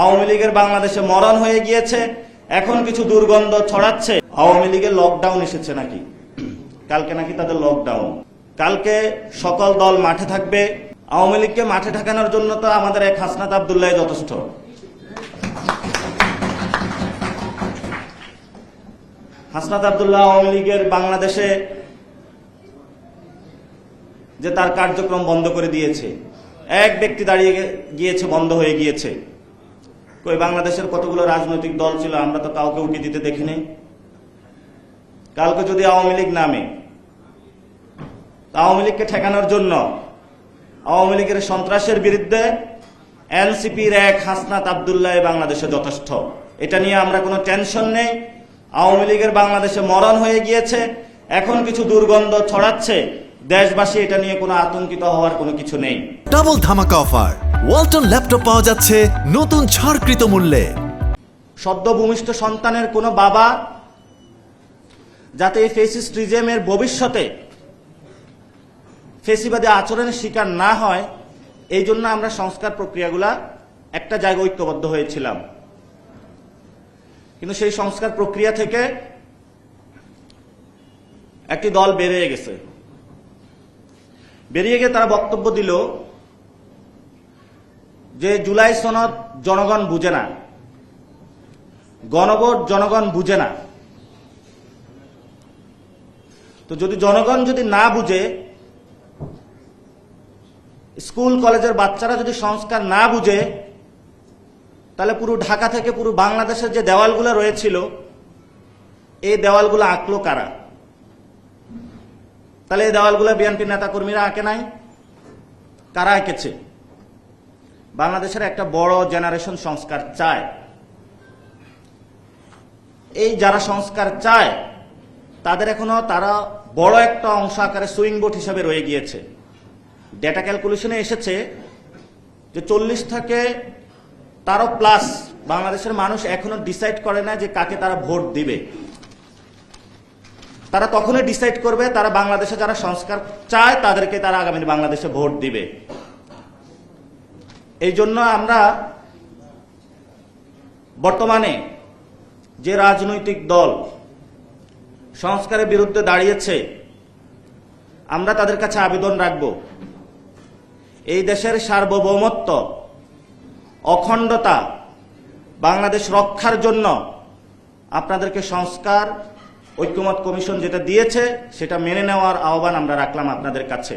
আওয়ামী লীগের বাংলাদেশে মরণ হয়ে গিয়েছে, এখন কিছু দুর্গন্ধ ছড়াচ্ছে। আওয়ামী লীগের লকডাউন এসেছে নাকি? কালকে নাকি তাদের লকডাউন কালকে সকল দল মাঠে থাকবে। আওয়ামী লীগকে মাঠে ঠেকানোর জন্য তো আমাদের এক হাসনাত আবদুল্লাহ যথেষ্ট। হাসনাত আবদুল্লাহ আওয়ামী লীগের বাংলাদেশে যে তার কার্যক্রম বন্ধ করে দিয়েছে, এক ব্যক্তি দাঁড়িয়ে গিয়েছে, বন্ধ হয়ে গিয়েছে। কই, বাংলাদেশের কতগুলো রাজনৈতিক দল ছিল? আমরা তো কাউকে উঠে দিতে দেখিনি। কালকে যদি আওয়ামী লীগ নামে আওয়ামী লীগকে ঠেকানোর জন্য আওয়ামী লীগের সন্ত্রাসের বিরুদ্ধে এনসিপির এক হাসনাত আবদুল্লাহ বাংলাদেশে যথেষ্ট। এটা নিয়ে আমরা কোনো টেনশন নেই। আওয়ামী লীগের বাংলাদেশে মরণ হয়ে গিয়েছে। এখন কিছু দুর্গন্ধ ছড়াচ্ছে। দেশবাসী এটা নিয়ে কোনো আতঙ্কিত হওয়ার কোনো কিছু নেই। ডাবল ধামাকা অফার। ওয়ালটন ল্যাপটপ পাওয়া যাচ্ছে নতুন ছাড়কৃত মূল্যে। সদ্য ভূমিষ্ঠ সন্তানের কোনো বাবা যাতে এই ফেসিস্ট রিজেমের ভবিষ্যতে ফেসিবাদী আচরণের শিকার না হয় এই জন্য আমরা সংস্কার প্রক্রিয়াগুলা একটা জায়গায় ঐক্যবদ্ধ হয়েছিলাম। কিন্তু সেই সংস্কার প্রক্রিয়া থেকে একটি দল বেড়ে গেছে। বেরিয়ে গিয়ে তারা বক্তব্য দিল যে জুলাই সনদ জনগণ বুঝে না, গণভোট জনগণ বুঝে না। তো যদি জনগণ যদি না বুঝে, স্কুল, কলেজের বাচ্চারা যদি সংস্কার না বুঝে, তাহলে পুরো ঢাকা থেকে পুরো বাংলাদেশের যে দেওয়ালগুলো রয়েছিল, এই দেওয়ালগুলো আঁকলো কারা? তাহলে এই দেওয়ালগুলো বিএনপি নেতাকর্মীরা আঁকে নাই? কারা এঁকেছে? বাংলাদেশের একটা বড় জেনারেশন সংস্কার চায়। এই যারা সংস্কার চায়, তাদের এখনও তারা বড় একটা অংশ আকারে সুইং বোট হিসাবে রয়ে গিয়েছে। ডেটা ক্যালকুলেশনে এসেছে যে চল্লিশ থেকে তারও প্লাস বাংলাদেশের মানুষ এখনও ডিসাইড করে না যে কাকে তারা ভোট দিবে। তারা তখনই ডিসাইড করবে, তারা বাংলাদেশে যারা সংস্কার চায়, তাদেরকে তারা আগামী বাংলাদেশে ভোট দিবে। এই জন্য আমরা বর্তমানে যে রাজনৈতিক দল সংস্কারের বিরুদ্ধে দাঁড়িয়েছে, আমরা তাদের কাছে আবেদন রাখব। এই দেশের সার্বভৌমত্ব, অখণ্ডতা, বাংলাদেশ রক্ষার জন্য আপনাদেরকে সংস্কার ঐক্যমত কমিশন যেটা দিয়েছে সেটা মেনে নেওয়ার আহ্বান আমরা রাখলাম আপনাদের কাছে।